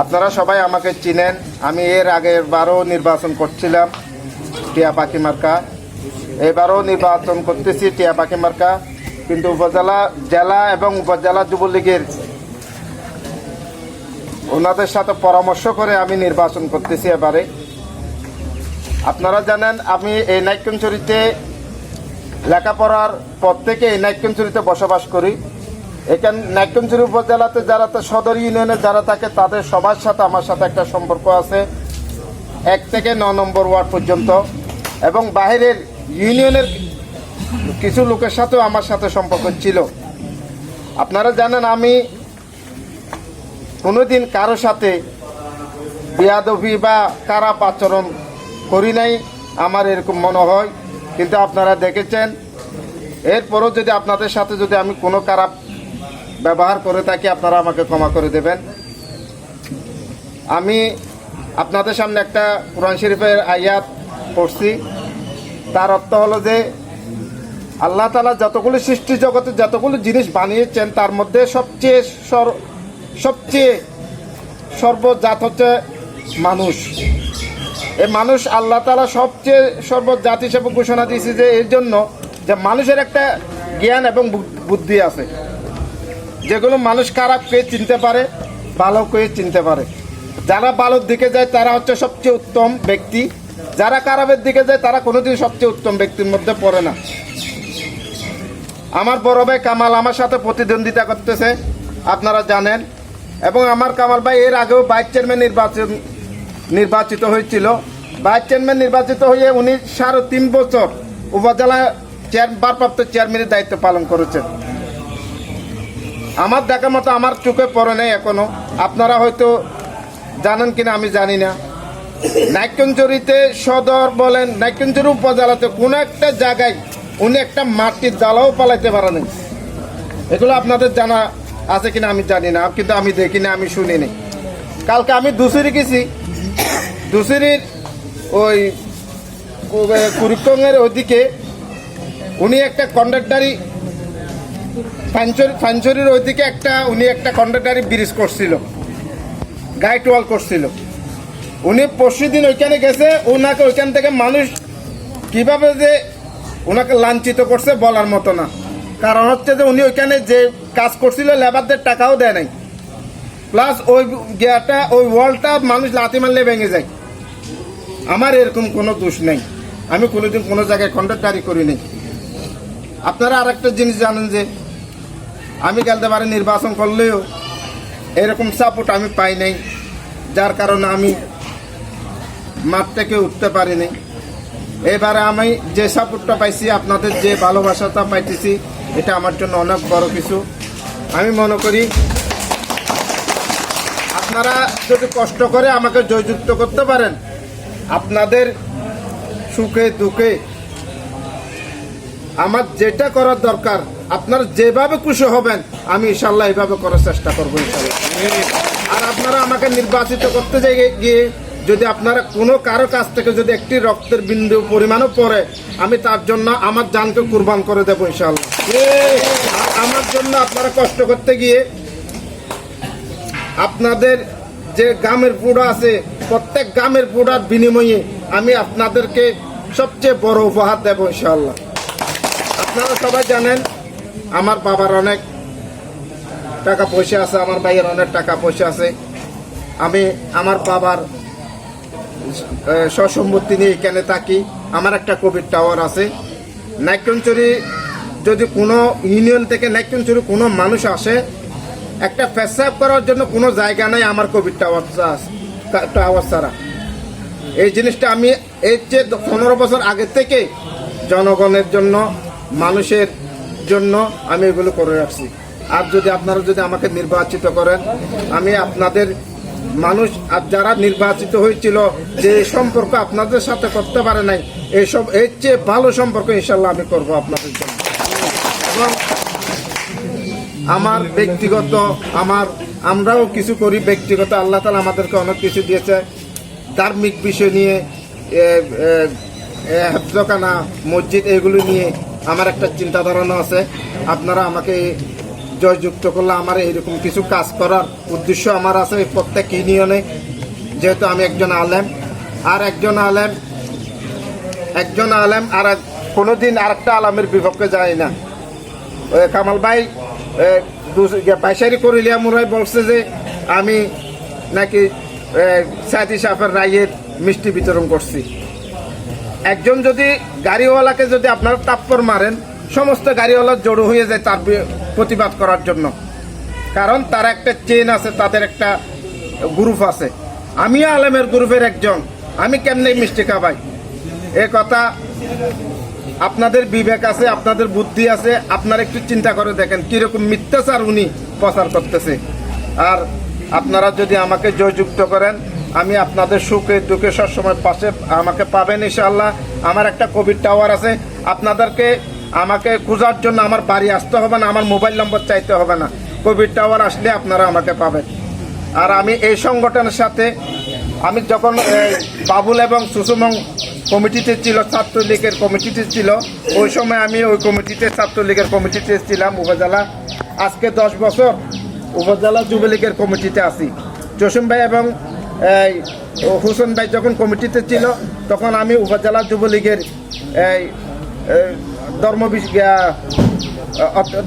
আপনারা সবাই আমাকে চিনেন। আমি এর আগের বারও নির্বাচন করছিলাম, টিয়া পাখি মার্কা। এবারও নির্বাচন করতেছি টিয়া পাখি মার্কা, কিন্তু উপজেলা, জেলা এবং উপজেলা যুবলীগের ওনাদের সাথে পরামর্শ করে আমি নির্বাচন করতেছি এবারে। আপনারা জানেন, আমি এই নাইকঞ্চুরিতে লেখাপড়ার পর থেকে এই নাইকঞ্চুরিতে বসবাস করি। এখানে নাইকঞ্চুরি উপজেলাতে যারা সদর ইউনিয়নে যারা থাকে, তাদের সবার সাথে আমার সাথে একটা সম্পর্ক আছে। এক থেকে ন নম্বর ওয়ার্ড পর্যন্ত। এবং বাইরের ইউনিয়নের কিছু লোকের সাথেও আমার সাথে সম্পর্ক ছিল। আপনারা জানেন, আমি কোনোদিন কারও সাথে বিয়াদবি বা খারাপ আচরণ করি নাই, আমার এরকম মনে হয়। কিন্তু আপনারা দেখেছেন, এরপরও যদি আপনাদের সাথে যদি আমি কোনো খারাপ ব্যবহার করে থাকি আপনারা আমাকে ক্ষমা করে দেবেন। আমি আপনাদের সামনে একটা কোরআন শরীফের আয়াত পড়ছি। তার অর্থ হলো যে আল্লাহ তালা যতগুলো সৃষ্টি জগতে যতগুলো জিনিস বানিয়েছেন, তার মধ্যে সবচেয়ে সবচেয়ে সর্বজাত হচ্ছে মানুষ। এই মানুষ আল্লাহ তালা সবচেয়ে সর্বজাত হিসেবে ঘোষণা দিয়েছে যে এর জন্য যে মানুষের একটা জ্ঞান এবং বুদ্ধি আছে। যেগুলো মানুষ খারাপকে চিনতে পারে, ভালো ভালোকে চিনতে পারে। যারা ভালোর দিকে যায়, তারা হচ্ছে সবচেয়ে উত্তম ব্যক্তি। যারা খারাপের দিকে যায়, তারা কোনোদিন সবচেয়ে উত্তম ব্যক্তির মধ্যে পড়ে না। আমার বড় ভাই কামাল আমার সাথে প্রতিদ্বন্দ্বিতা করতেছে, আপনারা জানেন। এবং আমার কামাল ভাই এর আগেও ভাইস চেয়ারম্যান নির্বাচন, নির্বাচিত হয়েছিল। ভাইস চেয়ারম্যান নির্বাচিত হয়ে উনি সাড়ে তিন বছর উপজেলা চেয়ার, ভারপ্রাপ্ত চেয়ারম্যানের দায়িত্ব পালন করেছেন। আমার দেখা মতো আমার চোখে পড়ে নেই এখনও। আপনারা হয়তো জানেন কিনা, আমি জানি না। নাইকঞ্চুরিতে সদর বলেন নাইকঞ্চুরি উপজেলাতে কোনো একটা জায়গায় উনি একটা মাটির দালাও পালাইতে পারেন এগুলো আপনাদের জানা আছে কিনা আমি জানি না, কিন্তু আমি দেখি না, আমি শুনিনি কালকে আমি দুসুরি গেছি। দুসুরির ওই কুরুকঙ্গের ওদিকে উনি একটা কন্ডাক্টারি ফাঞ্চুরি ফাঞ্চুরির ওইদিকে একটা, উনি একটা কন্ডাক্টারি ব্রিজ করছিল। গাইড ওয়াল করছিল। উনি পরশু দিন ওইখানে গেছে ওনাকে ওইখান থেকে মানুষ কীভাবে যে ওনাকে লাঞ্ছিত করছে বলার মতো না। কারণ হচ্ছে যে উনি ওইখানে যে কাজ করছিল লেবারদের টাকাও দেয় নাই। প্লাস ওই গিয়াটা ওই ওয়ালটা মানুষ লাথি মারলে ভেঙে যায়। আমার এরকম কোনো দোষ নেই। আমি কোনোদিন কোনো জায়গায় কন্ট্রাক্টারি করিনি। আপনারা আরেকটা জিনিস জানেন যে আমি গেলতে পারে, নির্বাচন করলেও এরকম সাপোর্ট আমি পাই নাই। যার কারণে আমি মাঠ থেকে উঠতে পারিনি এবারে আমি যে সাপোর্টটা পাইছি, আপনাদের যে ভালোবাসাটা পাইতেছি, এটা আমার জন্য অনেক বড় কিছু। আমি মনে করি, আপনারা যদি কষ্ট করে আমাকে জয়যুক্ত করতে পারেন, আপনাদের সুখে দুঃখে আমার যেটা করার দরকার, আপনারা যেভাবে খুশি হবেন, আমি ইনশাল্লাহ এইভাবে করার চেষ্টা করব আর আপনারা আমাকে নির্বাচিত করতে গিয়ে, যদি আপনারা কোনো কারও কাছ থেকে যদি একটি রক্তের বিন্দু পরিমাণও পড়ে, আমি তার জন্য আমার জানকে কুরবান করে দেবো ইনশাল্লাহ আমার জন্য আপনারা কষ্ট করতে গিয়ে, আপনাদের যে গ্রামের পুরা আছে, প্রত্যেক গ্রামের পুডার বিনিময়ে আমি আপনাদেরকে সবচেয়ে বড় উপহার দেবো ইনশাল্লাহ আপনারা সবাই জানেন আমার বাবার অনেক টাকা পয়সা আছে আমার ভাইয়ের অনেক টাকা পয়সা আছে। আমি আমার বাবার আহ, সসম্পত্তি নিয়ে এখানে থাকি। আমার একটা কোভিড টাওয়ার আছে। নাইকঞ্চুরি যদি কোনো ইউনিয়ন থেকে নাইকঞ্চুরি কোনো মানুষ আসে একটা পেশাব করার জন্য কোনো জায়গা নাই আমার কোভিড টাওয়ার টাওয়ার ছাড়া। এই জিনিসটা আমি এর চেয়ে পনেরো বছর আগে থেকে জনগণের জন্য মানুষের জন্য আমি এগুলো করে রাখছি। আর যদি আপনারা যদি আমাকে নির্বাচিত করেন, আমি আপনাদের মানুষ, আর যারা নির্বাচিত হয়েছিল, যে সম্পর্ক আপনাদের সাথে করতে পারে নাই এইসব এর চেয়ে ভালো সম্পর্ক ইনশাল্লাহ আমি করব আপনাদের জন্য। এবং আমার ব্যক্তিগত, আমার, আমরাও কিছু করি ব্যক্তিগত, আল্লাহ তালা আমাদেরকে অনেক কিছু দিয়েছে। ধার্মিক বিষয় নিয়ে হেফজখানা, মসজিদ, এগুলো নিয়ে আমার একটা চিন্তা ধারণা আছে। আপনারা আমাকে জয়যুক্ত করলে আমার এইরকম কিছু কাজ করার উদ্দেশ্য আমার আছে প্রত্যেক ইউনিয়নে। যেহেতু আমি একজন আলেম, আর একজন আলেম একজন আলেম আর এক- কোনোদিন আরেকটা আলামের বিপক্ষে যায় না। কামাল ভাই পাইসারি করিলিয়া মুরাই বলছে যে, আমি নাকি সাইদি সাফের রায়ের মিষ্টি বিতরণ করছি। একজন যদি গাড়িওয়ালাকে যদি আপনার টাপ্পর মারেন, সমস্ত গাড়িওয়ালা জড়ো হয়ে যায় তার প্রতিবাদ করার জন্য। কারণ তার একটা চেন আছে, তাদের একটা গ্রুপ আছে। আমিও আলেমের গ্রুপের একজন। আমি কেমনে মিষ্টি খাবাই? এ কথা আপনাদের বিবেক আছে, আপনাদের বুদ্ধি আছে, আপনারা একটু চিন্তা করে দেখেন কীরকম মিথ্যাচার উনি প্রচার করতেছে। আর আপনারা যদি আমাকে জয়যুক্ত করেন আমি আপনাদের সুখে দুঃখে সবসময় পাশে, আমাকে পাবেন ইনশাআল্লাহ। আমার একটা কোভিড টাওয়ার আছে। আপনাদেরকে, আমাকে খোঁজার জন্য আমার বাড়ি আসতে হবে না, আমার মোবাইল নম্বর চাইতে হবে না। কোভিড টাওয়ার আসলে আপনারা আমাকে পাবেন। আর আমি এই সংগঠনের সাথে, আমি যখন বাবুল এবং সুষমং কমিটিতে ছিল, ছাত্রলীগের কমিটিতে ছিল, ওই সময় আমি ওই কমিটিতে, ছাত্রলীগের কমিটিতে ছিলাম উপজেলা। আজকে দশ বছর উপজেলা যুবলীগের কমিটিতে আছি। জসিম ভাই এবং হোসেন ভাই যখন কমিটিতে ছিল, তখন আমি উপজেলা যুবলীগের এই ধর্ম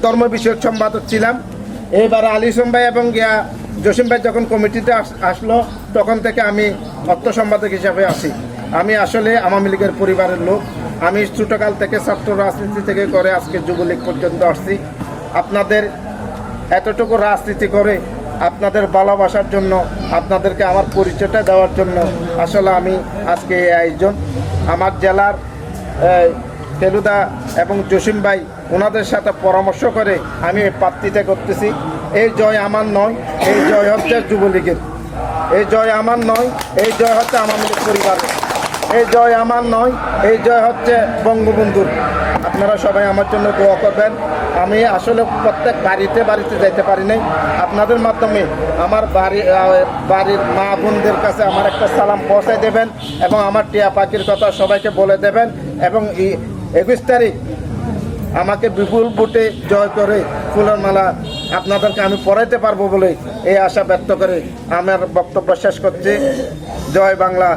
ধর্ম বিষয়ক সম্পাদক ছিলাম। এবার আলিসম ভাই এবং গিয়া জসিম ভাই যখন কমিটিতে আস- আসলো, তখন থেকে আমি অর্থ সম্পাদক হিসাবে আসি আমি আসলে আওয়ামী লীগের পরিবারের লোক। আমি ছোটকাল থেকে ছাত্র রাজনীতি থেকে করে আজকে যুবলীগ পর্যন্ত আসছি। আপনাদের এতটুকু রাজনীতি করে আপনাদের ভালোবাসার জন্য, আপনাদেরকে আমার পরিচয়টা দেওয়ার জন্য আসলে আমি আজকে এই আয়োজন। আমার জেলার ফেলুদা এবং জসিম ভাই ওনাদের সাথে পরামর্শ করে আমি এই প্রার্থিতা করতেছি। এই জয় আমার নয়, এই জয় হচ্ছে যুবলীগের। এই জয় আমার নয়, এই জয় হচ্ছে আমাদের পরিবারের। এই জয় আমার নয়, এই জয় হচ্ছে বঙ্গবন্ধুর। আপনারা সবাই আমার জন্য দোয়া করবেন। আমি আসলে প্রত্যেক বাড়িতে বাড়িতে যাইতে পারি নাই। আপনাদের মাধ্যমে আমার বাড়ি বাড়ির মা বোনদের কাছে আমার একটা সালাম পৌঁছায় দেবেন এবং আমার টিয়া পাখির কথা সবাইকে বলে দেবেন এবং একুশ তারিখ আমাকে বিপুল ভোটে জয় করে ফুলের মালা আপনাদেরকে আমি পড়াইতে পারব বলে এই আশা ব্যক্ত করে আমার বক্তব্য শেষ করছি। জয় বাংলা।